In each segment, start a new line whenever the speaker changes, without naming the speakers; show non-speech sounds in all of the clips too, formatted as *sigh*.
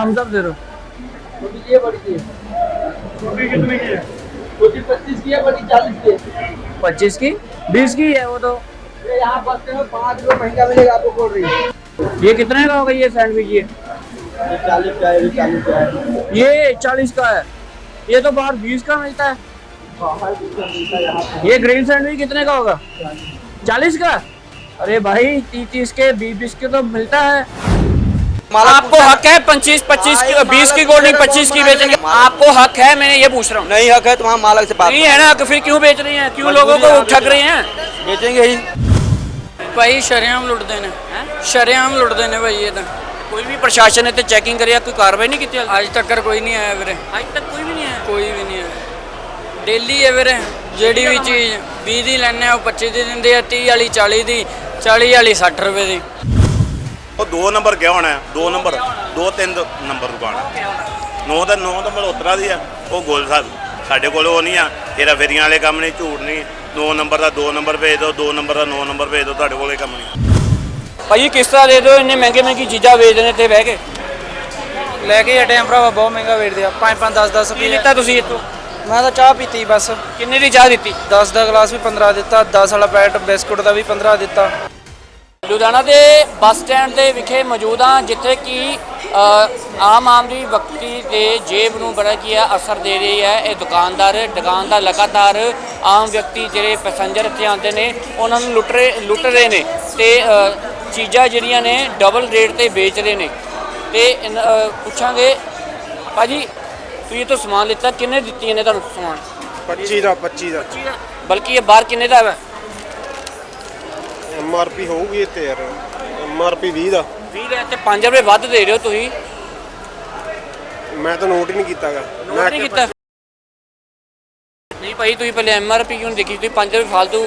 Thums up दे दो
छोटी की है बड़ी की है।
छोटी कितने की है?
छोटी पच्चीस की है बड़ी चालीस की है?
पच्चीस की? बीस की है वो तो।
यहाँ बस्ते में पाँच रुपये महँगा मिलेगा आपको कोल्ड ड्रिंक
ये कितने का होगा ये सैंडविच ये?
चालीस का है ये चालीस का है।
ये चालीस का है। ये तो बाहर बीस का मिलता है।
है
ये ग्रिल सैंडविच कितने का होगा? चालीस का? अरे भाई तीस के बीस बीस के तो मिलता है।
आपको हक है पच्चीस पच्चीस की बीस की कोल्ड ड्रिंक पच्चीस की बेचेंगे आपको हक है मैंने ये पूछ रहा हूँ
नहीं हक है तो वहाँ मालक से बात
नहीं है ना तो फिर क्यों बेच रही हैं क्यों लोगों को ठग रहे हैं
बेचेंगे ही
ਭਾਈ ਸ਼ਰਿਆਮ ਲੁੱਟਦੇ ਨੇ ਸ਼ਰਿਆਮ ਲੁੱਟਦੇ ਨੇ ਭਾਈ ਇਹ ਤਾਂ ਕੋਈ ਵੀ ਪ੍ਰਸ਼ਾਸਨ ਇੱਥੇ ਚੈਕਿੰਗ ਕਰਿਆ ਕੋਈ ਕਾਰਵਾਈ ਨਹੀਂ ਕੀਤੀ ਅੱਜ ਤੱਕ ਕੋਈ ਨਹੀਂ ਆਇਆ ਵੀਰੇ ਅੱਜ ਤੱਕ ਕੋਈ ਵੀ ਨਹੀਂ ਆਇਆ ਕੋਈ ਵੀ ਨਹੀਂ ਆਇਆ ਡੇਲੀ ਹੈ ਵੀਰੇ ਜਿਹੜੀ ਵੀ ਚੀਜ਼ 20 ਦੀ ਲੈਣੇ ਆ ਉਹ 25 ਦੀ ਦਿੰਦੇ ਆ 30 ਵਾਲੀ 40 ਦੀ 40 ਵਾਲੀ 60 ਰੁਪਏ ਦੀ
ਉਹ ਦੋ ਨੰਬਰ ਗਿਆ ਹੋਣਾ ਹੈ, ਦੋ ਨੰਬਰ ਦੋ ਤਿੰਨ ਨੰਬਰ ਦੁਕਾਨ। ਹੈ ਨੌ ਦਾ ਨੌ ਨੰਬਰ ਉਤਰਾ ਦੀ ਆ ਉਹ ਗੋਲ ਸਾਹਿਬ ਸਾਡੇ ਕੋਲ ਉਹ ਨਹੀਂ ਆ ਤੇਰਾ ਫੇਰੀਆਂ ਵਾਲੇ ਕੰਮ ਨਹੀਂ ਝੂਠ ਨਹੀਂ। ਦੋ ਨੰਬਰ ਦਾ ਦੋ ਨੰਬਰ ਭੇਜ ਦਿਓ ਦੋ ਨੰਬਰ ਦਾ ਨੌ ਨੰਬਰ ਭੇਜ ਦਿਓ ਤੁਹਾਡੇ ਕੋਲ ਇਹ ਕੰਮ ਨਹੀਂ।
ਭਾਈ ਕਿਸ ਤਰ੍ਹਾਂ ਦੇ ਦਿਓ ਇੰਨੇ ਮਹਿੰਗੇ ਮਹਿੰਗੀ ਚੀਜ਼ਾਂ ਵੇਚਦੇ ਨੇ ਇੱਥੇ ਬਹਿ ਕੇ?
ਲੈ ਕੇ ਹਟੇ ਆ ਭਰਾਵਾ ਬਹੁਤ ਮਹਿੰਗਾ ਵੇਚਦੇ ਆ। 5 5 10 10
ਕੀ
ਰੁਪਏ।
ਲਿੱਤਾ ਤੁਸੀਂ ਇੱਥੋਂ?
ਮੈਂ ਤਾਂ ਚਾਹ ਪੀਤੀ ਬਸ।
ਕਿੰਨੇ ਦੀ ਚਾਹ ਦਿੱਤੀ?
10 ਦਾ ਗਲਾਸ ਵੀ 15 ਦਿੱਤਾ 10 ਵਾਲਾ ਪੈਕਟ ਬਿਸਕੁਟ ਦਾ ਵੀ 15 ਦਿੱਤਾ।
ਲੁਧਿਆਣਾ ਦੇ ਬੱਸ ਸਟੈਂਡ ਦੇ ਵਿਖੇ ਮੌਜੂਦ ਹਾਂ ਜਿੱਥੇ ਕਿ ਅ, ਆਮ ਆਦਮੀ ਵਿਅਕਤੀ ਦੇ ਜੇਬ ਨੂੰ ਬੜਾ ਕੀ ਹੈ ਅਸਰ ਦੇ ਰਹੀ ਹੈ। ਇਹ ਦੁਕਾਨਦਾਰ ਦੁਕਾਨਦਾਰ ਲਗਾਤਾਰ ਆਮ ਵਿਅਕਤੀ ਜਿਹੜੇ ਪੈਸੰਜਰ ਇੱਥੇ ਆਉਂਦੇ ਨੇ ਉਹਨਾਂ ਨੂੰ ਲੁੱਟ ਰਹੇ ਲੁੱਟ ਰਹੇ ਨੇ ਤੇ ਚੀਜ਼ਾਂ ਜਿਹੜੀਆਂ ਨੇ ਡਬਲ ਰੇਟ ਤੇ ਵੇਚ ਰਹੇ ਨੇ। ਤੇ ਪੁੱਛਾਂਗੇ ਭਾਜੀ ਤੁਸੀਂ ਇਹ ਤੋਂ ਸਮਾਨ ਲਿੱਤਾ ਕਿੰਨੇ ਦਿੱਤੀਆਂ ਨੇ ਤੁਹਾਨੂੰ ਸਮਾਨ?
25 ਦਾ 25 ਦਾ।
ਬਲਕਿ ਇਹ ਬਾਹਰ ਕਿੰਨੇ ਦਾ ਹੈ?
ਐਮਆਰਪੀ ਹੋਊਗੀ ਇੱਥੇ ਯਾਰ ਐਮਆਰਪੀ 20 ਦਾ।
20 ਦਾ ਤੇ 5 ਰੁਪਏ ਵੱਧ ਦੇ ਰਹੇ ਹੋ ਤੁਸੀਂ।
ਮੈਂ ਤਾਂ ਨੋਟ ਹੀ ਨਹੀਂ ਕੀਤਾਗਾ
ਨੋਟ ਨਹੀਂ ਕੀਤਾ। ਨਹੀਂ ਭਾਈ ਤੁਸੀਂ ਪਹਿਲੇ ਐਮਆਰਪੀ ਕਿਉਂ ਨੀ ਦੇਖੀ ਤੁਸੀਂ 5 ਰੁਪਏ ਫालतू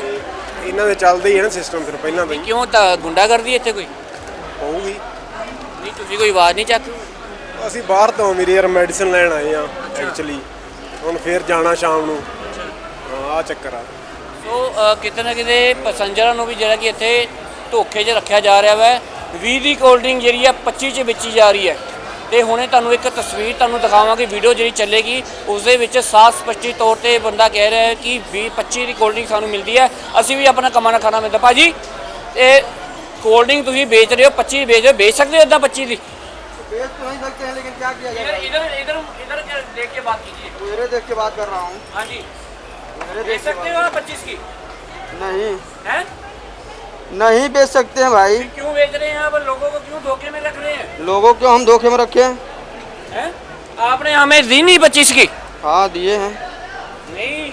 ਇਹਨਾਂ ਦੇ ਚੱਲਦੇ ਹੀ ਹੈ ਨਾ ਸਿਸਟਮ ਫਿਰ ਪਹਿਲਾਂ ਤੋਂ ਹੀ।
ਕਿਉਂ ਤਾਂ ਗੁੰਡਾਗਰਦੀ ਇੱਥੇ ਕੋਈ?
ਹੋਊਗੀ।
ਨਹੀਂ ਤੁਸੀਂ ਕੋਈ ਆਵਾਜ਼ ਨਹੀਂ ਚੱਕ।
ਅਸੀਂ ਬਾਹਰ ਤੋਂ ਮੇਰੇ ਯਾਰ ਮੈਡੀਸਨ ਲੈਣ ਆਏ ਆ ਐਕਚੁਅਲੀ ਹੁਣ ਫੇਰ ਜਾਣਾ ਸ਼ਾਮ ਨੂੰ। ਹਾਂ ਆ ਚੱਕਰ ਆ।
ਸੋ ਅ, ਕਿਤੇ ਨਾ ਕਿਤੇ ਪੈਸੰਜਰਾਂ ਨੂੰ ਵੀ ਜਿਹੜਾ ਕਿ ਇੱਥੇ ਧੋਖੇ 'ਚ ਰੱਖਿਆ ਜਾ ਰਿਹਾ ਵਾ 20 ਦੀ ਕੋਲਡ ਡਰਿੰਕ ਜਿਹੜੀ ਆ 25 'ਚ ਵੇਚੀ ਜਾ ਰਹੀ ਹੈ ਤੇ ਹੁਣੇ ਤੁਹਾਨੂੰ ਇੱਕ ਤਸਵੀਰ ਤੁਹਾਨੂੰ ਦਿਖਾਵਾਂਗੇ ਵੀਡੀਓ ਜਿਹੜੀ ਚੱਲੇਗੀ ਉਸ ਦੇ ਵਿੱਚ ਸਾਫ਼ ਸਪਸ਼ਟੀ ਤੌਰ ਤੇ ਬੰਦਾ ਕਹਿ ਰਿਹਾ ਹੈ ਕਿ 20 25 ਦੀ ਕੋਲਡ ਡਰਿੰਕ ਸਾਨੂੰ ਮਿਲਦੀ ਹੈ ਅਸੀਂ ਵੀ ਆਪਣਾ ਕਮਾਣਾ ਖਾਣਾ ਮਿਲਦਾ ਭਾਜੀ ਇਹ ਕੋਲਡ ਡਰਿੰਕ ਤੁਸੀਂ ਵੇਚ ਰਹੇ ਹੋ 25 ਵੇਚ ਰਹੇ ਹੋ ਵੇਚ ਸਕਦੇ ਹੋ ਇਦਾਂ 25 ਦੀ
बेच तो नहीं सकते हैं लेकिन क्या किया जाए
इधर इधर इधर इधर देख के बात कीजिए
मेरे देख के बात कर रहा हूँ
हाँ जी
मेरे दे
सकते हो आप पच्चीस की?
नहीं।
है?
नहीं बेच सकते हैं भाई।
क्यों बेच रहे हैं आप? लोगों को क्यों धोखे में रख रहे हैं?
लोगों को हम धोखे में रखे हैं।
है? आपने हमें दी नहीं पच्चीस की?
हाँ दिए हैं।
नहीं।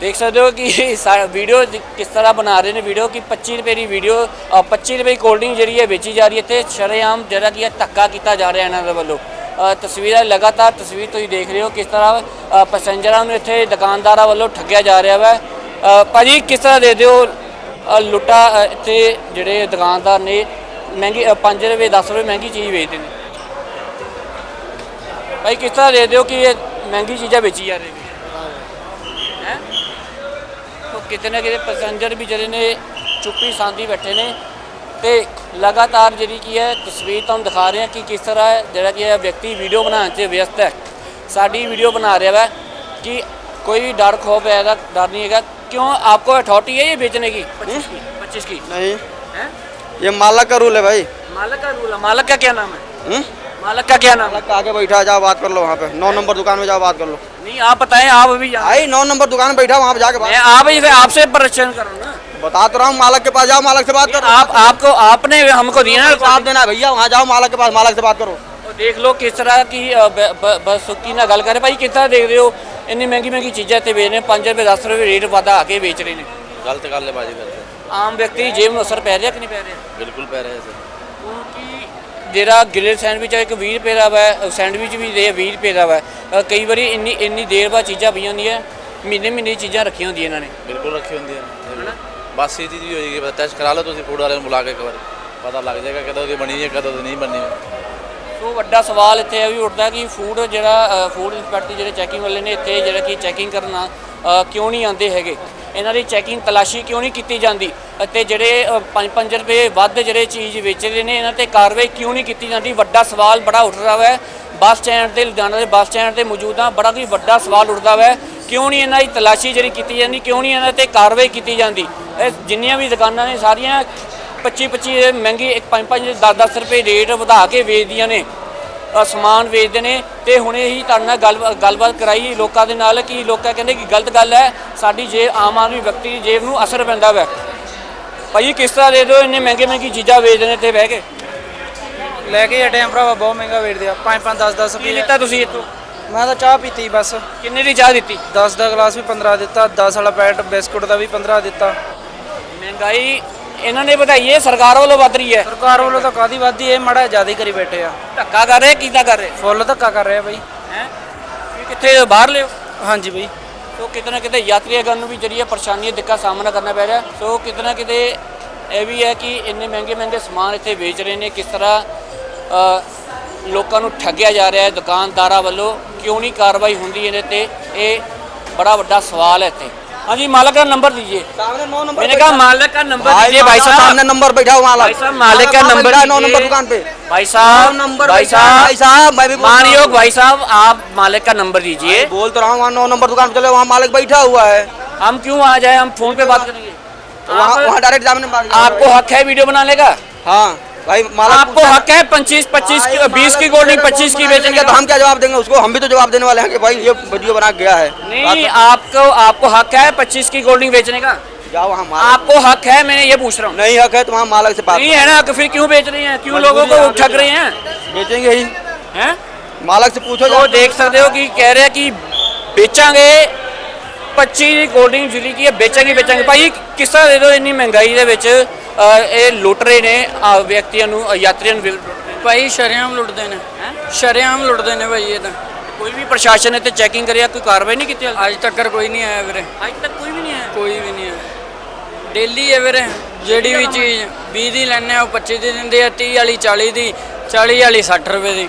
देख सकते हो कि *laughs* वीडियो किस तरह बना रहे हैं। वीडियो की पच्चीस रुपये की वीडियो और पच्चीस रुपये की कोल्ड ड्रिंक ज़रिए बेची जा रही है। तो शरेआम जरा कि धक्का किया जा रहा है इन्होंने वालों। ਤਸਵੀਰਾਂ ਲਗਾਤਾਰ ਤਸਵੀਰ ਤੁਸੀਂ ਦੇਖ ਰਹੇ ਹੋ ਕਿਸ ਤਰ੍ਹਾਂ ਅ, ਪੈਸੰਜਰਾਂ ਨੂੰ ਇੱਥੇ ਦੁਕਾਨਦਾਰਾਂ ਵੱਲੋਂ ਠੱਗਿਆ ਜਾ ਰਿਹਾ ਵਾ। ਅ, ਭਾਜੀ ਕਿਸ ਤਰ੍ਹਾਂ ਦੇ ਦਿਓ ਲੁੱਟਾ ਇੱਥੇ ਜਿਹੜੇ ਦੁਕਾਨਦਾਰ ਨੇ ਮਹਿੰਗੀ 5 ਰੁਪਏ 10 ਰੁਪਏ ਮਹਿੰਗੀ ਚੀਜ਼ ਵੇਚਦੇ ਨੇ। ਭਾਈ ਕਿਸ ਤਰ੍ਹਾਂ ਦੇ ਦਿਓ ਕਿ ਇਹ ਮਹਿੰਗੀ ਚੀਜ਼ਾਂ ਵੇਚੀ ਜਾ ਰਹੀ ਹੈ ਹੈ? ਤੋ ਕਿਤੇ ਨਾ ਕਿਤੇ ਪੈਸੰਜਰ ਵੀ ਜਿਹੜੇ ਨੇ ਚੁੱਪੀ ਸਾਂਦੀ ਬੈਠੇ ਨੇ। ਤੇ ਲਗਾਤਾਰ ਜਿਹੜੀ ਕੀ ਹੈ ਤਸਵੀਰ ਤੁਹਾਨੂੰ ਦਿਖਾ ਰਹੇ ਹਾਂ ਕਿ ਕਿਸ ਤਰ੍ਹਾਂ ਜਿਹੜਾ ਕੀ ਹੈ ਵਿਅਕਤੀ ਵੀਡੀਓ ਬਣਾਉਣ 'ਚ ਵਿਅਸਤ ਹੈ ਸਾਡੀ ਵੀਡੀਓ ਬਣਾ ਰਿਹਾ ਵਾ ਕਿ ਕੋਈ ਵੀ ਡਰ ਖੋਫ ਹੈ ਦਾ ਡਰ ਨਹੀਂ ਹੈਗਾ क्यों आपको अथॉरिटी है ये बेचने की पच्चीस की पच्चीस की
नहीं
है
ये मालक का रूल है भाई
मालक का रूल है मालक का क्या नाम है
हम्म?
मालक का क्या नाम है
मालक का आगे बैठा है, जाओ बात कर लो वहाँ पे नौ नंबर दुकान में जाओ बात कर लो
नहीं आप बताएं आप अभी यहाँ-
भाई नौ नंबर दुकान में बैठा वहाँ पे जाके बात
मैं आप ही से आपसे परेशान कर रहा हूँ ना
बता तो रहा हूँ मालक के पास जाओ मालक से बात करो
आप आपको आपने हमको दिया ना
आप देना है भैया वहाँ जाओ मालक के पास मालक से बात करो
ਉਹ ਦੇਖ ਲਓ ਕਿਸ ਤਰ੍ਹਾਂ ਕੀ ਅ, ਬ- ਬ- ਬਸ ਸੁੱਕੀ ਨਾਲ ਗੱਲ ਕਰੇ ਭਾਈ ਕਿਸ ਤਰ੍ਹਾਂ ਦੇਖ ਰਹੇ ਹੋ ਇੰਨੀ ਮਹਿੰਗੀ ਮਹਿੰਗੀ ਚੀਜ਼ਾਂ ਇੱਥੇ ਵੇਚ ਰਹੇ ਨੇ 5 ਰੁਪਏ 10 ਰੁਪਏ ਰੇਟ ਵਧਾ ਕੇ ਵੇਚ ਰਹੇ ਨੇ
गलत गलबाजी करते हैं
ਆਮ ਵਿਅਕਤੀ ਦੀ ਜੇਬ ਨੂੰ ਅਸਰ ਪੈ ਰਿਹਾ ਕਿ ਨਹੀਂ ਪੈ ਰਿਹਾ
बिल्कुल पै रहे हैं
ਕਿਉਂਕਿ ਜਿਹੜਾ ਗਿਲੇ ਸੈਂਡਵਿਚ ਹੈ ਇੱਕ 20 ਰੁਪਏ ਦਾ ਵਾ ਸੈਂਡਵਿਚ ਵੀ ਦੇ 20 ਰੁਪਏ ਦਾ ਵਾ ਅ, ਕਈ ਵਾਰੀ ਇੰਨੀ ਇੰਨੀ ਦੇਰ ਬਾਅਦ ਚੀਜ਼ਾਂ ਪਈਆਂ ਹੁੰਦੀਆਂ ਮਹੀਨੇ ਮਹੀਨੇ ਦੀ ਚੀਜ਼ਾਂ ਰੱਖੀਆਂ ਹੁੰਦੀਆਂ ਇਹਨਾਂ ਨੇ
ਬਿਲਕੁਲ ਰੱਖੀ ਹੁੰਦੀ ਹੈ ਬਸ ਇਹ ਚੀਜ਼ ਵੀ ਹੋਏਗੀ ਬਸ ਟੈਸਟ ਕਰਾ ਲਓ ਤੁਸੀਂ ਫੂਡ ਵਾਲਿਆਂ ਨੂੰ ਬੁਲਾ ਕੇ ਇੱਕ ਵਾਰ। ਪਤਾ ਲੱਗ ਜਾਏਗਾ ਕਦੋਂ ਦੀ ਬਣੀ ਹੈ, ਕਦੋਂ ਦੀ ਨਹੀਂ ਬਣੀ
ਸੋ ਵੱਡਾ ਸਵਾਲ ਇੱਥੇ ਇਹ ਵੀ ਉੱਠਦਾ ਕਿ ਫੂਡ ਜਿਹੜਾ ਫੂਡ ਇੰਸਪੈਕਟਰ ਜਿਹੜੇ ਚੈਕਿੰਗ ਵਾਲੇ ਨੇ ਇੱਥੇ ਜਿਹੜਾ ਕਿ ਚੈਕਿੰਗ ਕਰਨਾ ਕਿਉਂ ਨਹੀਂ ਆਉਂਦੇ ਹੈਗੇ? ਇਹਨਾਂ ਦੀ ਚੈਕਿੰਗ ਤਲਾਸ਼ੀ ਕਿਉਂ ਨਹੀਂ ਕੀਤੀ ਜਾਂਦੀ? ਅਤੇ ਜਿਹੜੇ 5-5 ਰੁਪਏ ਵੱਧ ਜਿਹੜੇ ਚੀਜ਼ ਵੇਚਦੇ ਨੇ, ਇਹਨਾਂ ਤੇ ਕਾਰਵਾਈ ਕਿਉਂ ਨਹੀਂ ਕੀਤੀ ਜਾਂਦੀ? ਵੱਡਾ ਸਵਾਲ ਬੜਾ ਉੱਠ ਰਿਹਾ ਹੈ ਬੱਸ ਸਟੈਂਡ ਤੇ, ਲੁਧਿਆਣਾ ਦੇ ਬੱਸ ਸਟੈਂਡ ਤੇ ਮੌਜੂਦ ਹਾਂ ਬੜਾ ਕੋਈ ਵੱਡਾ ਸਵਾਲ ਉੱਠਦਾ ਹੈ ਕਿਉਂ ਨਹੀਂ ਇਹਨਾਂ ਦੀ ਤਲਾਸ਼ੀ ਜਿਹੜੀ ਕੀਤੀ ਜਾਂਦੀ ਕਿਉਂ ਨਹੀਂ ਇਹਨਾਂ ਤੇ ਕਾਰਵਾਈ ਕੀਤੀ ਜਾਂਦੀ? ਇਹ ਜਿੰਨੀਆਂ ਵੀ ਦੁਕਾਨਾਂ ਨੇ ਸਾਰੀਆਂ 25-25 ਮਹਿੰਗੀ ਇੱਕ 5-5 10-10 ਰੁਪਏ ਰੇਟ ਵਧਾ ਕੇ ਵੇਚਦੀਆਂ ਨੇ। ਸਮਾਨ ਵੇਚਦੇ ਨੇ ਤੇ ਹੁਣੇ ਹੀ ਤੁਹਾਡੇ ਨਾਲ ਗੱਲ ਗੱਲਬਾਤ ਕਰਾਈ ਲੋਕਾਂ ਦੇ ਨਾਲ ਕਿ ਲੋਕਾਂ ਕਹਿੰਦੇ ਕਿ ਗਲਤ ਗੱਲ ਹੈ ਸਾਡੀ ਜੇ ਆਮ ਆਦਮੀ ਵਿਅਕਤੀ ਦੀ ਜੇਬ ਨੂੰ ਅਸਰ ਪੈਂਦਾ ਵੈ। ਭਾਈ ਕਿਸ ਤਰ੍ਹਾਂ ਦੇ ਦਿਓ ਇੰਨੇ ਮਹਿੰਗੇ ਮਹਿੰਗੀ ਚੀਜ਼ਾਂ ਵੇਚਦੇ ਨੇ ਇੱਥੇ ਬਹਿ ਕੇ?
ਲੈ ਕੇ ਹਟੇ ਆ ਭਰਾਵਾ ਬਹੁਤ ਮਹਿੰਗਾ ਵੇਚਦੇ ਆ 5 5 10 10
ਕੀ
ਰੁਪਏ।
ਲਿੱਤਾ ਤੁਸੀਂ ਇੱਥੋਂ?
ਮੈਂ ਤਾਂ ਚਾਹ ਪੀਤੀ ਬਸ।
ਕਿੰਨੇ ਦੀ ਚਾਹ ਦਿੱਤੀ?
10 ਦਾ ਗਲਾਸ ਵੀ 15 ਦਿੱਤਾ 10 ਵਾਲਾ ਪੈਕਟ ਬਿਸਕੁਟ ਦਾ ਵੀ 15 ਦਿੱਤਾ।
ਮਹਿੰਗਾਈ ਇਹਨਾਂ ਨੇ ਵਧਾਈ ਹੈ ਸਰਕਾਰ ਵੱਲੋਂ ਵੱਧ ਰਹੀ ਹੈ?
ਸਰਕਾਰ ਵੱਲੋਂ ਤਾਂ ਕਾਦੀ ਵਾਦੀ ਇਹ ਮੜਾ ਜ਼ਿਆਦਾ ਕਰੀ ਬੈਠੇ ਆ।
ਧੱਕਾ ਕਰ ਰਹੇ ਕਿਦਾਂ ਕਰ ਰਹੇ?
ਫੁੱਲ ਧੱਕਾ ਕਰ ਰਹੇ ਆ ਬਈ।
ਹੈ? ਕਿੱਥੇ ਬਾਹਰ ਲਿਓ।
ਹਾਂਜੀ ਬਈ।
ਸੋ ਕਿਤੇ ਨਾ ਕਿਤੇ ਯਾਤਰੀਗਣ ਨੂੰ ਵੀ ਜਿਹੜੀ ਹੈ ਪਰੇਸ਼ਾਨੀ ਦਿੱਕਤ ਸਾਹਮਣਾ ਕਰਨਾ ਪੈ ਰਿਹਾ। ਸੋ ਕਿਤੇ ਨਾ ਕਿਤੇ ਇਹ ਵੀ ਹੈ ਕਿ ਇੰਨੇ ਮਹਿੰਗੇ ਮਹਿੰਗੇ ਸਮਾਨ ਇੱਥੇ ਵੇਚ ਰਹੇ ਨੇ ਕਿਸ ਤਰ੍ਹਾਂ ਲੋਕਾਂ ਨੂੰ ਠੱਗਿਆ ਜਾ ਰਿਹਾ ਹੈ ਦੁਕਾਨਦਾਰਾਂ ਵੱਲੋਂ। ਕਿਉਂ ਨਹੀਂ ਕਾਰਵਾਈ ਹੁੰਦੀ ਇਹਦੇ ਤੇ ਇਹ बड़ा बड़ा सवाल है थे हाँ जी मालिक का नंबर दीजिए
सामने नौ नंबर
मैंने कहा मालिक का नंबर दीजिए भाई साहब
सामने नंबर बैठा हुआ
भाई साहब मालिक का नंबर
नौ
दीजिए।
नंबर दुकान पे
भाई साहब
नंबर
भाई
बैठा है, भाई
साहब
साहब मैं भी बोल रहा हूँ।
मानयोग भाई साहब आप मालिक का नंबर दीजिए
बोल तो रहा हूँ वहाँ नौ नंबर दुकान पे चले वहाँ मालिक बैठा हुआ है
हम क्यों आ जाए हम फोन पे बात करेंगे
तो वहाँ
आप-
वहाँ डायरेक्ट सामने मालिक
आपको हक है वीडियो बनाने का
हाँ भाई माला
आपको हक है? पच्चीस पच्चीस की बीस की
मालिक
गोल्ड
पूछा
पच्चीस की का
तो हम क्या जवाब देंगे उसको? हम भी तो जवाब देने वाले हैं कि भाई ये वीडियो बना गया है।
नहीं आपको आपको हक है पच्चीस की गोल्डिंग बेचने का?
जाओ वहाँ
आपको हक है मैंने ये पूछ रहा हूँ।
नहीं हक है तो वहाँ मालिक से बात
नहीं है ना तो फिर क्यों बेच रहे हैं? क्यों लोगों को ठग रहे हैं?
बेचेंगे ही।
हैं?
मालिक से पूछो
तो देख सकते हो कि कह रहे हैं कि बेचांगे 25 ਦੀ ਕੋਲਡਿੰਗ ਜਿਹੜੀ ਕੀ ਹੈ? ਵੇਚਾਂਗੇ ਵੇਚਾਂਗੇ। ਭਾਈ ਕਿਸ ਤਰ੍ਹਾਂ ਦੇ ਦੋ ਇੰਨੀ ਮਹਿੰਗਾਈ ਦੇ ਵਿੱਚ ਇਹ ਲੁੱਟ ਰਹੇ ਨੇ ਵਿਅਕਤੀਆਂ ਨੂੰ ਯਾਤਰੀਆਂ ਨੂੰ।
ਭਾਈ ਸ਼ਰੇਆਮ ਲੁੱਟਦੇ ਨੇ। ਸ਼ਰੇਆਮ ਲੁੱਟਦੇ ਨੇ ਭਾਈ ਇਹ ਤਾਂ।
ਕੋਈ ਵੀ ਪ੍ਰਸ਼ਾਸਨ ਇੱਥੇ ਚੈਕਿੰਗ ਕਰਿਆ ਕੋਈ ਕਾਰਵਾਈ ਨਹੀਂ ਕੀਤੀ
ਅੱਜ ਤੱਕ ਕੋਈ ਨਹੀਂ ਆਇਆ ਵੀਰੇ।
ਅੱਜ ਤੱਕ ਕੋਈ ਵੀ ਨਹੀਂ ਆਇਆ?
ਕੋਈ ਵੀ ਨਹੀਂ ਆਇਆ। ਡੇਲੀ ਹੈ ਵੀਰੇ ਜਿਹੜੀ ਵੀ ਚੀਜ਼ 20 ਦੀ ਲੈਣੇ ਆ ਉਹ 25 ਦੀ ਦਿੰਦੇ ਆ 30 ਵਾਲੀ 40 ਦੀ 40 ਵਾਲੀ 60 ਰੁਪਏ ਦੀ।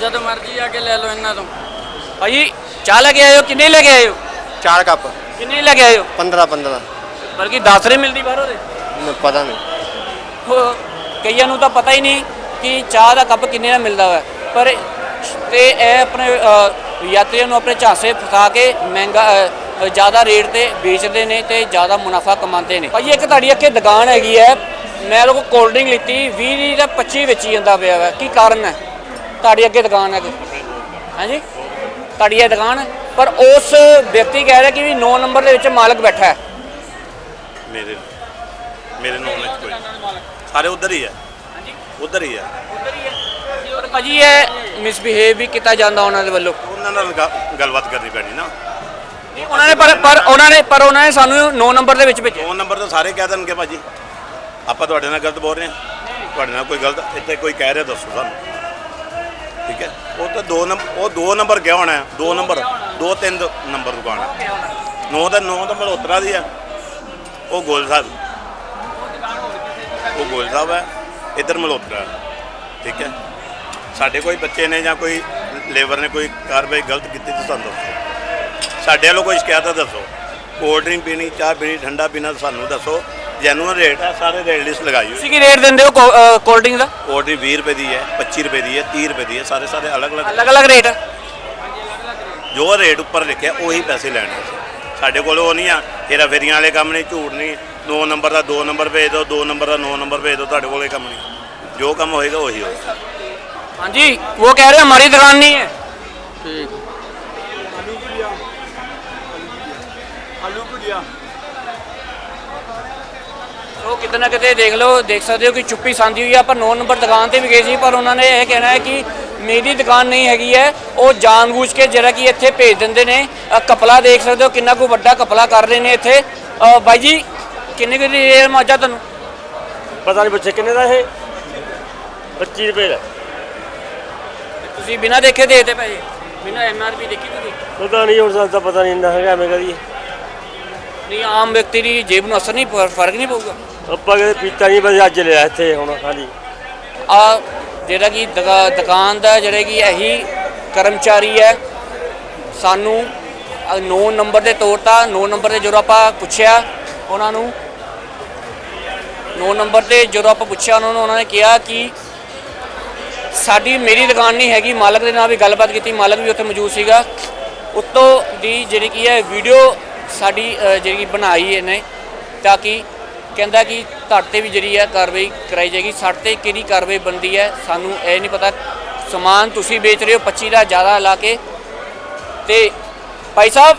ਜਦ ਮਰਜ਼ੀ ਆ ਕੇ ਲੈ ਲਓ ਇਹਨਾਂ ਤੋਂ।
ਭਾਈ ਚਾਹ ਲੈ ਕੇ ਆਏ ਹੋ ਕਿੰਨੇ ਲੈ ਕੇ ਆਏ ਹੋ
ਚਾਰ ਕੱਪ।
ਕਿੰਨੇ ਲੈ ਕੇ ਆਏ ਹੋ
15 15
ਬਲਕਿ 10 ਰੇ ਮਿਲਦੀ ਬਾਹਰੋਂ ਦੇ।
ਪਤਾ ਨਹੀਂ।
ਹੋ- ਕਈਆਂ ਨੂੰ ਤਾਂ ਪਤਾ ਹੀ ਨਹੀਂ ਕਿ ਚਾਹ ਦਾ ਕੱਪ ਕਿੰਨੇ ਦਾ ਮਿਲਦਾ ਹੈ ਪਰ ਤੇ ਇਹ ਆਪਣੇ ਅ, ਯਾਤਰੀਆਂ ਨੂੰ ਆਪਣੇ ਝਾਂਸੇ ਫਸਾ ਕੇ ਮਹਿੰਗਾ ਅ, ਜ਼ਿਆਦਾ ਰੇਟ ਤੇ ਵੇਚਦੇ ਨੇ ਤੇ ਜ਼ਿਆਦਾ ਮੁਨਾਫਾ ਕਮਾਉਂਦੇ ਨੇ। ਭਾਈ ਇੱਕ ਤੁਹਾਡੀ ਅੱਗੇ ਦੁਕਾਨ ਹੈਗੀ ਹੈ। ਮੈਂ ਲੋਕ ਕੋਲਡ ਡਰਿੰਕ ਲਿੱਤੀ 20 ਦੀ ਤਾਂ 25 ਵੇਚੀ ਜਾਂਦਾ ਪਿਆ ਵਾ। ਕੀ ਕਾਰਨ ਹੈ? ਤੁਹਾਡੀ ਅੱਗੇ ਦੁਕਾਨ ਹੈ ਕੋਈ ਹਾਂਜੀ? ਤੁਹਾਡੀ ਇਹ ਦੁਕਾਨ ਹੈ ਪਰ ਉਸ ਵਿਅਕਤੀ ਕਹਿ ਰਿਹਾ ਕਿ ਵੀ 9 ਨੰਬਰ ਦੇ ਵਿੱਚ ਮਾਲਕ ਬੈਠਾ ਹੈ।
ਮੇਰੇ ਮੇਰੇ ਨੋਨ ਵਿੱਚ ਕੋਈ ਸਾਰੇ ਉਧਰ ਹੀ ਹੈ। ਉਧਰ ਹੀ ਹੈ।
ਪਰ ਭਾਜੀ ਇਹ ਮਿਸਬਿਹੇਵ ਵੀ ਕੀਤਾ ਜਾਂਦਾ ਉਹਨਾਂ ਦੇ ਵੱਲੋਂ।
ਉਹਨਾਂ ਨਾਲ ਗੱਲਬਾਤ ਕਰਨੀ ਪੈਣੀ ਨਾ।
ਨਹੀਂ, ਉਹਨਾਂ ਨੇ ਪਰ ਪਰ ਉਹਨਾਂ ਨੇ ਪਰ ਉਹਨਾਂ ਨੇ ਸਾਨੂੰ 9 ਨੰਬਰ ਦੇ ਵਿੱਚ ਭੇਜਿਆ।
ਫੋਨ ਨੰਬਰ ਤਾਂ ਸਾਰੇ ਕਹਿ ਦੇਣਗੇ ਭਾਜੀ। ਆਪਾਂ ਤੁਹਾਡੇ ਨਾਲ ਗਲਤ ਬੋਲ ਰਹੇ ਹਾਂ। ਤੁਹਾਡੇ ਨਾਲ ਕੋਈ ਗਲਤ ਇੱਥੇ ਕੋਈ ਕਹਿ ਰਿਹਾ ਦੱਸੋ ਸਾਨੂੰ। ਠੀਕ ਹੈ? ਉਹ ਤਾਂ ਦੋ ਨੰਬਰ ਉਹ ਦੋ ਨੰਬਰ ਗਿਆ ਹੋਣਾ ਹੈ, ਦੋ ਨੰਬਰ। ਦੋ ਤਿੰਨ ਦ- ਨੰਬਰ ਦੁਕਾਨ ਹੈ। ਨੌ ਦਾ ਨੌ ਤਾਂ ਮਲਹੋਤਰਾ ਦੀ ਹੈ। ਉਹ ਗੋਲ ਸਾਹਿਬ। ਉਹ ਗੋਲ ਸਾਹਿਬ ਹੈ। ਇੱਧਰ ਮਲਹੋਤਰਾ ਹੈ। ਠੀਕ ਹੈ? ਸਾਡੇ ਕੋਈ ਬੱਚੇ ਨੇ ਜਾਂ ਕੋਈ ਲੇਬਰ ਨੇ ਕੋਈ ਕਾਰਵਾਈ ਗਲਤ ਕੀਤੀ ਤਾਂ ਸਾਨੂੰ ਦੱਸੋ। ਸਾਡੇ ਵੱਲੋਂ ਕੋਈ ਸ਼ਿਕਾਇਤ ਹੈ ਦੱਸੋ। ਕੋਲਡ ਡਰਿੰਕ ਪੀਣੀ ਚਾਹ ਪੀਣੀ ਠੰਡਾ ਪੀਣਾ ਸਾਨੂੰ ਦੱਸੋ। ਜੈਨੂਅਨ ਰੇਟ ਆ ਸਾਰੇ ਰੇਟ ਲਿਸਟ ਲਗਾਈ ਹੋਈ।
ਤੁਸੀਂ ਕੀ ਰੇਟ ਦਿੰਦੇ ਹੋ ਕੋਲਡ ਦਾ?
ਕੋਲਡ 20 ਰੁਪਏ ਦੀ ਹੈ 25 ਰੁਪਏ ਦੀ ਹੈ 30 ਰੁਪਏ ਦੀ ਹੈ ਸਾਰੇ ਸਾਰੇ ਅਲੱਗ-ਅਲੱਗ
ਅਲੱਗ-ਅਲੱਗ ਰੇਟ
ਜੋ ਰੇਟ ਉੱਪਰ ਲਿਖਿਆ ਉਹੀ ਪੈਸੇ ਲੈਣੇ ਸਾਡੇ ਕੋਲ ਉਹ ਨਹੀਂ ਆ ਤੇਰਾ ਫੇਰੀਆਂ ਵਾਲੇ ਕੰਮ ਨਹੀਂ ਝੂਠ ਨਹੀਂ। 9 ਨੰਬਰ ਦਾ ਦੋ ਨੰਬਰ ਭੇਜ ਦਿਓ ਦੋ ਨੰਬਰ ਦਾ ਨੌ ਨੰਬਰ ਭੇਜ ਦਿਓ ਤੁਹਾਡੇ ਕੋਲ ਕੰਮ ਨਹੀਂ। ਜੋ ਕੰਮ ਹੋਏਗਾ ਉਹੀ ਹੋਏਗਾ।
ਹਾਂਜੀ ਉਹ ਕਹਿ ਰਹੇ ਹਮਾਰੀ ਦੁਕਾਨ ਨਹੀਂ ਹੈ। ठीक ਉਹ ਕਿਤੇ ਨਾ ਕਿਤੇ ਦੇਖ ਲਓ ਦੇਖ ਸਕਦੇ ਹੋ ਕਿ ਚੁੱਪੀ ਸਾਂਦੀ ਹੋਈ ਆ ਆਪਾਂ 9 ਨੰਬਰ ਦੁਕਾਨ ਤੇ ਵੀ ਗਏ ਸੀ ਪਰ ਉਹਨਾਂ ਨੇ ਇਹ ਕਹਿਣਾ ਹੈ ਕਿ ਮੇਰੀ ਦੁਕਾਨ ਨਹੀਂ ਹੈਗੀ ਹੈ। ਉਹ ਜਾਣਬੁੱਝ ਕੇ ਜਿਹੜਾ ਕਿ ਇੱਥੇ ਭੇਜ ਦਿੰਦੇ ਨੇ। ਕਪਲਾ ਦੇਖ ਸਕਦੇ ਹੋ ਕਿੰਨਾ ਕੋ ਵੱਡਾ ਕਪਲਾ ਕਰ ਰਹੇ ਨੇ ਇੱਥੇ। ਬਾਈ ਜੀ ਕਿੰਨੇ ਕੁ ਰੇਟ ਮਾਜਾ ਤੁਹਾਨੂੰ?
ਪਤਾ ਨਹੀਂ ਬੱਚੇ ਕਿੰਨੇ ਦਾ ਇਹ? 25 ਰੁਪਏ ਦਾ।
ਤੁਸੀਂ ਬਿਨਾਂ ਦੇਖੇ ਦੇ ਦੇ ਪੈਸੇ ਬਿਨਾਂ ਐਮਆਰਪੀ ਦੇਖੀ ਤੁਸੀਂ?
ਪਤਾ ਨਹੀਂ ਹੁਣ ਸਾਨੂੰ ਤਾਂ ਪਤਾ ਨਹੀਂ ਇੰਨਾ ਹੈਗਾ ਐਵੇਂ ਕਦੀ
ਨਹੀਂ ਆਮ ਵਿਅਕਤੀ ਦੀ ਜੇਬ ਨੂੰ ਅਸਰ ਨਹੀਂ ਫ਼ਰਕ ਨਹੀਂ ਪਊਗਾ।
ਆਪਾਂ ਕਦੇ ਪੀਤਾ ਨਹੀਂ ਬਸ ਅੱਜ ਲਿਆ ਇੱਥੇ ਹੁਣ ਖਾਲੀ
ਆ ਜਿਹੜਾ ਕਿ ਦੁਕਾ- ਦੁਕਾਨ ਦਾ ਜਿਹੜਾ ਕਿ ਇਹੀ ਕਰਮਚਾਰੀ ਹੈ ਸਾਨੂੰ 9 ਨੰਬਰ ਦੇ ਤੌਰ 'ਤੇ 9 ਨੰਬਰ 'ਤੇ ਜਦੋਂ ਆਪਾਂ ਪੁੱਛਿਆ ਉਹਨਾਂ ਨੂੰ 9 ਨੰਬਰ ਤੇ ਜਦੋਂ ਆਪਾਂ ਪੁੱਛਿਆ ਉਹਨਾਂ ਨੂੰ ਉਹਨਾਂ ਨੇ ਕਿਹਾ ਕਿ ਸਾਡੀ ਮੇਰੀ ਦੁਕਾਨ ਨਹੀਂ ਹੈਗੀ ਮਾਲਕ ਦੇ ਨਾਲ ਵੀ ਗੱਲਬਾਤ ਕੀਤੀ ਮਾਲਕ ਵੀ ਉੱਥੇ ਮੌਜੂਦ ਸੀਗਾ। ਉੱਤੋਂ ਦੀ ਜਿਹੜੀ ਕੀ ਹੈ ਵੀਡੀਓ ਸਾਡੀ ਅ, ਜਿਹੜੀ ਬਣਾਈ ਇਹਨੇ ਤਾਂ ਕਿ ਕਹਿੰਦਾ ਕਿ ਤੁਹਾਡੇ ਤੇ ਵੀ ਜਿਹੜੀ ਹੈ ਕਾਰਵਾਈ ਕਰਾਈ ਜਾਏਗੀ ਸਾਡੇ ਤੇ ਕਿਹੜੀ ਕਾਰਵਾਈ ਬਣਦੀ ਹੈ, ਸਾਨੂੰ ਇਹ ਨਹੀਂ ਪਤਾ। ਸਮਾਨ ਤੁਸੀਂ ਵੇਚ ਰਹੇ ਹੋ 25 ਦਾ ਜ਼ਿਆਦਾ ਲਾ ਕੇ। ਤੇ ਭਾਈ ਸਾਹਿਬ,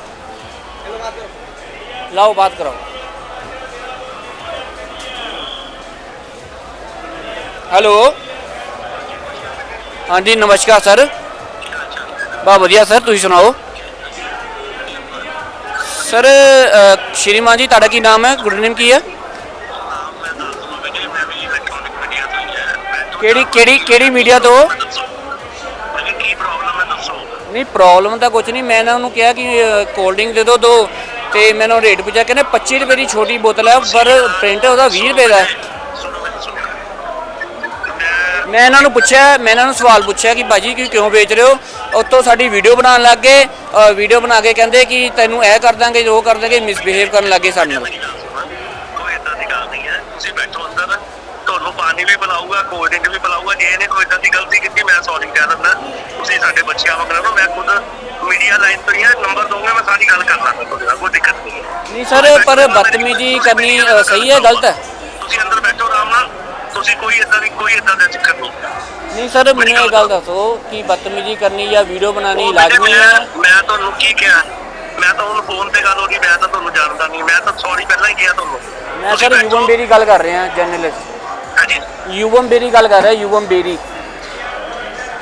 ਲਾਓ ਬਾਤ ਕਰਾਓ। ਹੈਲੋ। ਹਾਂਜੀ, ਨਮਸਕਾਰ ਸਰ। ਬਾ ਵਧੀਆ ਸਰ, ਤੁਸੀਂ ਸੁਣਾਓ? ਸਰ ਸ਼੍ਰੀਮਾਨ ਜੀ, ਤੁਹਾਡਾ ਕੀ ਨਾਮ ਹੈ? ਗੁੱਡ ਨੇਮ ਕੀ ਹੈ? ਕਿਹੜੀ ਕਿਹੜੀ ਕਿਹੜੀ ਮੀਡੀਆ ਤੋਂ? ਨਹੀਂ ਪ੍ਰੋਬਲਮ ਤਾਂ ਕੁਝ ਨਹੀਂ। ਮੈਂ ਇਹਨਾਂ ਨੂੰ ਕਿਹਾ ਕਿ ਕੋਲਡ ਡਰਿੰਕ ਦੇ ਦਿਓ ਦੋ। ਤੇ ਮੈਨੂੰ ਰੇਟ ਪੁੱਛਿਆ ਕਹਿੰਦੇ 25 ਰੁਪਏ ਦੀ ਛੋਟੀ ਬੋਤਲ ਹੈ ਪਰ ਪ੍ਰਿੰਟ ਉਹਦਾ 20 ਰੁਪਏ ਦਾ ਹੈ। ਮੈਂ ਇਹਨਾਂ ਨੂੰ ਪੁੱਛਿਆ ਮੈਂ ਇਹਨਾਂ ਨੂੰ ਸਵਾਲ ਪੁੱਛਿਆ ਕਿ ਬਾਜੀ ਕਿ ਕਿਉਂ ਵੇਚ ਰਹੇ ਹੋ? ਉੱਤੋਂ ਸਾਡੀ ਵੀਡੀਓ ਬਣਾਉਣ ਲੱਗ ਗਏ। ਵੀਡੀਓ ਬਣਾ ਕੇ ਕਹਿੰਦੇ ਕਿ ਤੈਨੂੰ ਇਹ ਕਰ ਦਾਂਗੇ ਉਹ ਕਰ ਦਾਂਗੇ ਮਿਸਬਿਹੇਵ ਕਰਨ ਲੱਗੇ ਸਾਡੇ ਨਾਲ
ਕੋਈ ਇਦਾਂ ਦੀ ਗੱਲ ਨਹੀਂ ਹੈ ਤੁਸੀਂ ਬੈਠੋ ਅੰਦਰ ਤੁਹਾਨੂੰ ਪਾਣੀ ਵੀ ਪਿਲਾਊਗਾ ਕੋਲਡ ਡਰਿੰਕ ਵੀ ਪਿਲਾਊਗਾ ਜੇ ਇਹਨੇ ਕੋਈ ਇਦਾਂ ਦੀ ਗਲਤੀ ਕੀਤੀ ਮੈਂ ਸੌਰੀ ਕਹਿ ਦਿੰਦਾ। ਤੁਸੀਂ ਸਾਡੇ ਬੱਚਿਆਂ ਵਾਂਗ ਰਹੋ ਮੈਂ ਖੁਦ ਮੀਡੀਆ ਲਾਈਨ ਤੋਂ ਹੀ ਨੰਬਰ ਦਊਂਗਾ ਮੈਂ ਸਾਰੀ ਗੱਲ ਕਰ ਲਾਂਗਾ ਤੁਹਾਡੇ ਨਾਲ ਕੋਈ ਦਿੱਕਤ ਨਹੀਂ।
ਨਹੀਂ ਸਰ ਪਰ ਬਦਤਮੀਜੀ ਕਰਨੀ ਸਹੀ ਹੈ ਗਲਤ ਹੈ?
ਤੁਸੀਂ ਅੰਦਰ ਬੈਠੋ ਆਰਾਮ ਨਾਲ। ਤੁਸੀਂ ਕੋਈ ਇਦਾਂ ਦੀ ਕੋਈ ਇਦਾਂ ਦਾ ਚੱਕਰ ਨਹੀਂ।
ਨਹੀਂ ਸਰ ਮੈਨੂੰ ਇਹ ਗੱਲ ਦੱਸੋ ਕਿ ਬਦਤਮੀਜੀ ਕਰਨੀ ਜਾਂ ਵੀਡੀਓ ਬਣਾਉਣੀ ਲਾਜ਼ਮੀ ਹੈ?
ਮੈਂ ਤੁਹਾਨੂੰ ਕੀ ਕਿਹਾ? ਮੈਂ ਤਾਂ ਉਹਨੂੰ ਫੋਨ ਤੇ ਗੱਲ ਹੋ ਗਈ ਮੈਂ ਤਾਂ ਤੁਹਾਨੂੰ ਜਾਣਦਾ ਨਹੀਂ। ਮੈਂ ਤਾਂ ਸੌਰੀ ਪਹਿਲਾਂ ਹੀ ਕਿਹਾ ਤੁਹਾਨੂੰ।
ਮੈਂ ਸਰ। ਯੂਵਮ ਬੇਰੀ ਗੱਲ ਕਰ ਰਿਹਾ ਜਰਨਲਿਸਟ
ਹਾਂਜੀ।
ਯੂਵਮ ਬੇਰੀ ਗੱਲ ਕਰ ਰਿਹਾ ਯੂਵਮ ਬੇਰੀ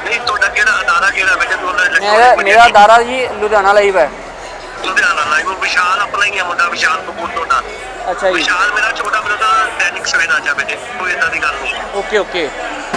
ਨਹੀਂ ਤੁਹਾਡਾ ਕਿਹੜਾ ਅਦਾਰਾ ਕਿਹੜਾ ਬੇਟੇ ਤੁਹਾਡਾ
ਮੇਰਾ ਮੇਰਾ ਦਾਰਾ ਜੀ ਲੁਧਿਆਣਾ ਲਾਈਵ ਹੈ।
ਲੁਧਿਆਣਾ ਲਾਈਵ ਵਿਸ਼ਾਲ ਆਪਣਾ ਹੀ ਹੈ ਮੁੰਡਾ ਵਿਸ਼ਾਲ ਕਪੂਰ ਤੁਹਾਡਾ।
ਅੱਛਾ ਜੀ।
ਵਿਸ਼ਾਲ ਮੇਰਾ ਛੋਟਾ ਬ੍ਰਦਰ ਦੈਨਿਕ ਸਵੇਰਾ ਚ ਬੇਟੇ ਕੋਈ ਇਦਾਂ ਦੀ ਗੱਲ ਨਹੀਂ।
Okay okay.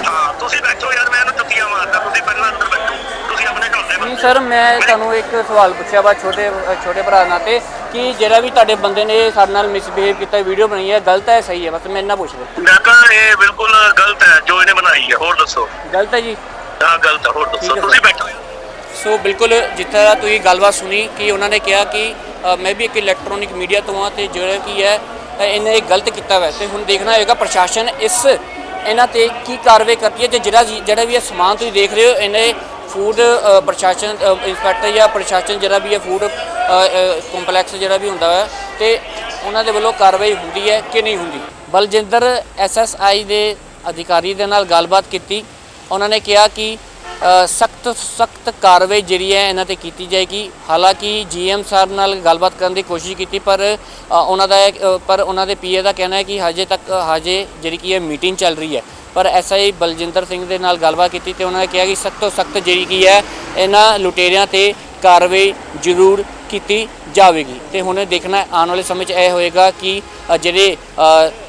ਹਾਂ ਤੁਸੀਂ ਬੈਠੋ ਯਾਰ ਮੈਂ ਇਹਨੂੰ ਚੁੱਕੀਆਂ ਮਾਰਦਾ ਤੁਸੀਂ ਪਹਿਲਾਂ ਅੰਦਰ ਬੈਠੋ ਤੁਸੀਂ ਆਪਣੇ ਘਰ ਦੇ
ਨਹੀਂ ਸਰ ਮੈਂ ਤੁਹਾਨੂੰ ਇੱਕ ਸਵਾਲ ਪੁੱਛਿਆ ਵਾ ਛੋਟੇ ਛੋਟੇ ਭਰਾ ਨਾਤੇ ਕਿ ਜਿਹੜਾ ਵੀ ਤੁਹਾਡੇ ਬੰਦੇ ਨੇ ਸਾਡੇ ਨਾਲ ਮਿਸਬਿਹੇਵ ਕੀਤਾ ਵੀਡੀਓ ਬਣਾਈ ਹੈ ਗਲਤ ਹੈ ਸਹੀ ਹੈ? ਬਸ ਮੈਂ ਇੰਨਾ ਪੁੱਛ ਰਿਹਾ।
ਮੈਂ ਕਹਾਂ ਇਹ ਬਿਲਕੁਲ ਗਲਤ ਹੈ ਜੋ ਇਹਨੇ ਬਣਾਈ ਹੈ ਹੋਰ ਦੱਸੋ।
ਗਲਤ ਹੈ ਜੀ?
ਹਾਂ ਗਲਤ ਹੈ ਹੋਰ ਦੱਸੋ। ਤੁਸੀਂ। ਬੈਠੋ
ਸੋ ਬਿਲਕੁਲ ਤਰ੍ਹਾਂ ਤੁਸੀਂ ਗੱਲਬਾਤ ਸੁਣੀ ਕਿ ਉਹਨਾਂ ਨੇ ਕਿਹਾ ਕਿ ਮੈਂ ਵੀ ਇੱਕ ਇਲੈਕਟ੍ਰੋਨਿਕ ਮੀਡੀਆ ਤੋਂ ਹਾਂ ਤੇ ਜਿਹੜਾ ਕੀ ਹੈ ਇਹਨੇ ਇਹ ਗਲਤ ਕੀਤਾ ਵੈ ਤੇ ਹੁਣ ਦੇਖਣਾ ਹੋਏਗਾ ਪ੍ਰਸ਼ਾਸਨ ਇਸ ਇਹਨਾਂ ਤੇ ਕੀ ਕਾਰਵਾਈ ਕਰਦੀ ਹੈ ਤੇ ਜਿਹੜਾ ਜੀ- ਜਿਹੜਾ ਵੀ ਇਹ ਸਮਾਨ ਤੁਸੀਂ ਦੇਖ ਰਹੇ ਹੋ ਇਹਨੇ ਫੂਡ ਪ੍ਰਸ਼ਾਸਨ ਇੰਸਪੈਕਟਰ ਜਾਂ ਪ੍ਰਸ਼ਾਸਨ ਜਿਹੜਾ ਵੀ ਹੈ ਫੂਡ ਕੰਪਲੈਕਸ ਜਿਹੜਾ ਵੀ ਹੁੰਦਾ ਹੈ ਤੇ ਉਹਨਾਂ ਦੇ ਵੱਲੋਂ ਕਾਰਵਾਈ ਹੁੰਦੀ ਹੈ ਕਿ ਨਹੀਂ ਹੁੰਦੀ? ਬਲਜਿੰਦਰ ਐਸਐਸਆਈ ਦੇ ਅਧਿਕਾਰੀ ਦੇ ਨਾਲ ਗੱਲਬਾਤ ਕੀਤੀ। ਉਹਨਾਂ ਨੇ ਕਿਹਾ ਕਿ ਸਖਤ ਸਖਤ ਕਾਰਵਾਈ ਜਿਹੜੀ ਹੈ ਇਹਨਾਂ ਤੇ ਕੀਤੀ ਜਾਏਗੀ। ਹਾਲਾਂਕਿ ਜੀਐਮ ਸਾਹਿਬ ਨਾਲ ਗੱਲਬਾਤ ਕਰਨ ਦੀ ਕੋਸ਼ਿਸ਼ ਕੀਤੀ, ਪਰ ਉਹਨਾਂ ਦਾ ਪਰ ਉਹਨਾਂ ਦੇ ਪੀਏ ਦਾ ਕਹਿਣਾ ਹੈ ਕਿ ਹਜੇ ਤੱਕ ਹਜੇ ਜਿਹੜੀ ਕੀ ਹੈ ਮੀਟਿੰਗ ਚੱਲ ਰਹੀ ਹੈ। ਪਰ ਐਸਆਈ ਬਲਜਿੰਦਰ ਸਿੰਘ ਦੇ ਨਾਲ ਗੱਲਬਾਤ ਕੀਤੀ ਤੇ ਉਹਨਾਂ ਨੇ ਕਿਹਾ ਕਿ ਸਖਤ ਤੋਂ ਸਖਤ ਜਿਹੜੀ ਕੀ ਹੈ, ਇਹਨਾਂ ਲੁਟੇਰਿਆਂ ਤੇ ਕਾਰਵਾਈ ਜ਼ਰੂਰ ਕੀਤੀ ਜਾਵੇਗੀ। ਤੇ ਹੁਣ ਦੇਖਣਾ, ਆਉਣ ਵਾਲੇ ਸਮੇਂ 'ਚ ਇਹ ਹੋਏਗਾ ਕਿ ਜਿਹੜੇ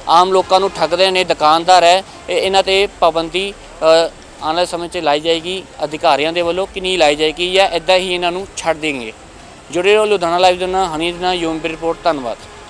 ਆਮ ਲੋਕਾਂ ਨੂੰ ਠੱਗਦੇ ਨੇ, ਦੁਕਾਨਦਾਰ ਹੈ, ਇਹ- ਇਹਨਾਂ ਤੇ ਪਾਬੰਦੀ ਆਉਣ ਵਾਲੇ ਸਮੇਂ 'ਚ ਲਾਈ ਜਾਏਗੀ, ਅਧਿਕਾਰੀਆਂ ਦੇ ਵੱਲੋਂ ਕਿ ਨਹੀਂ ਲਾਈ ਜਾਏਗੀ ਜਾਂ ਇਦਾਂ ਹੀ ਇਹਨਾਂ ਨੂੰ ਛੱਡ ਦੇਣਗੇ। ਜੁੜੇ ਰਹੋ ਲੁਧਿਆਣਾ ਲਾਈਵ ਦੇ ਨਾਲ, ਹਨੀ ਦੇ ਨਾਲ, ਯੂਮ ਰਿਪੋਰਟ, ਧੰਨਵਾਦ।